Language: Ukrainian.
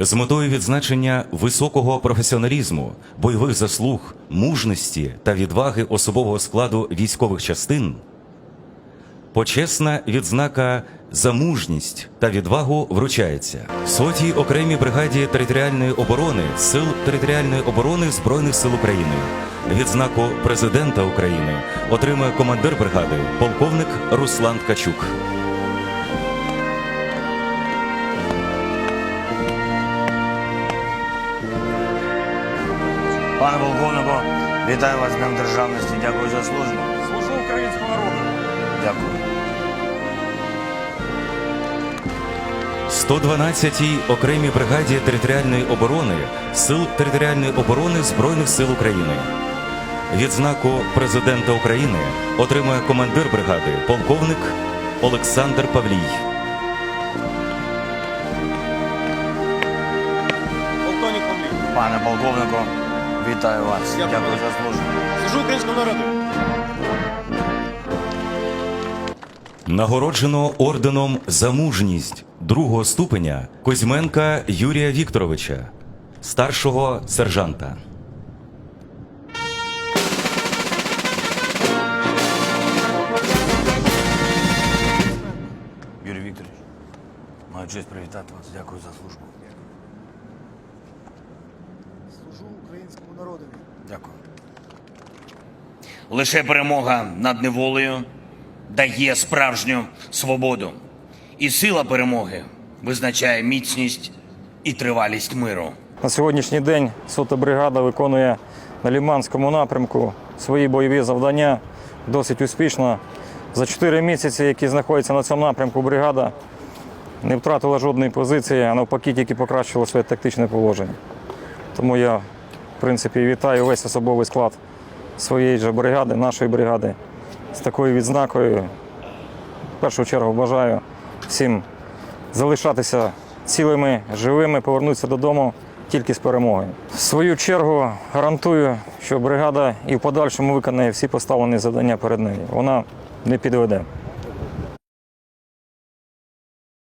З метою відзначення високого професіоналізму, бойових заслуг, мужності та відваги особового складу військових частин, почесна відзнака за мужність та відвагу вручається сотій окремій бригаді територіальної оборони Сил територіальної оборони Збройних сил України. Відзнаку президента України отримує командир бригади полковник Руслан Ткачук. Пане полковнику, вітаю вас з Днем Державності. Дякую за службу. Служу українському народу. Дякую. 112-й окремій бригаді територіальної оборони Сил територіальної оборони Збройних сил України. Відзнаку президента України отримує командир бригади полковник Олександр Павлій. Полковник Павлів. Пане полковнику, вітаю вас. Дякую. Дякую за службу. Служу українському народу. Нагороджено орденом за мужність другого ступеня Козьменка Юрія Вікторовича, старшого сержанта. Юрій Вікторович, маю честь привітати вас. Дякую за службу. Служу українському народу. Дякую. Лише перемога над неволею дає справжню свободу. І сила перемоги визначає міцність і тривалість миру. На сьогоднішній день сота бригада виконує на Ліманському напрямку свої бойові завдання досить успішно. За чотири місяці, які знаходяться на цьому напрямку, бригада не втратила жодної позиції, а навпаки, тільки покращила своє тактичне положення. Тому я, в принципі, вітаю весь особовий склад своєї ж бригади, нашої бригади з такою відзнакою. В першу чергу бажаю всім залишатися цілими, живими, повернутися додому тільки з перемогою. В свою чергу гарантую, що бригада і в подальшому виконає всі поставлені завдання перед нею. Вона не підведе.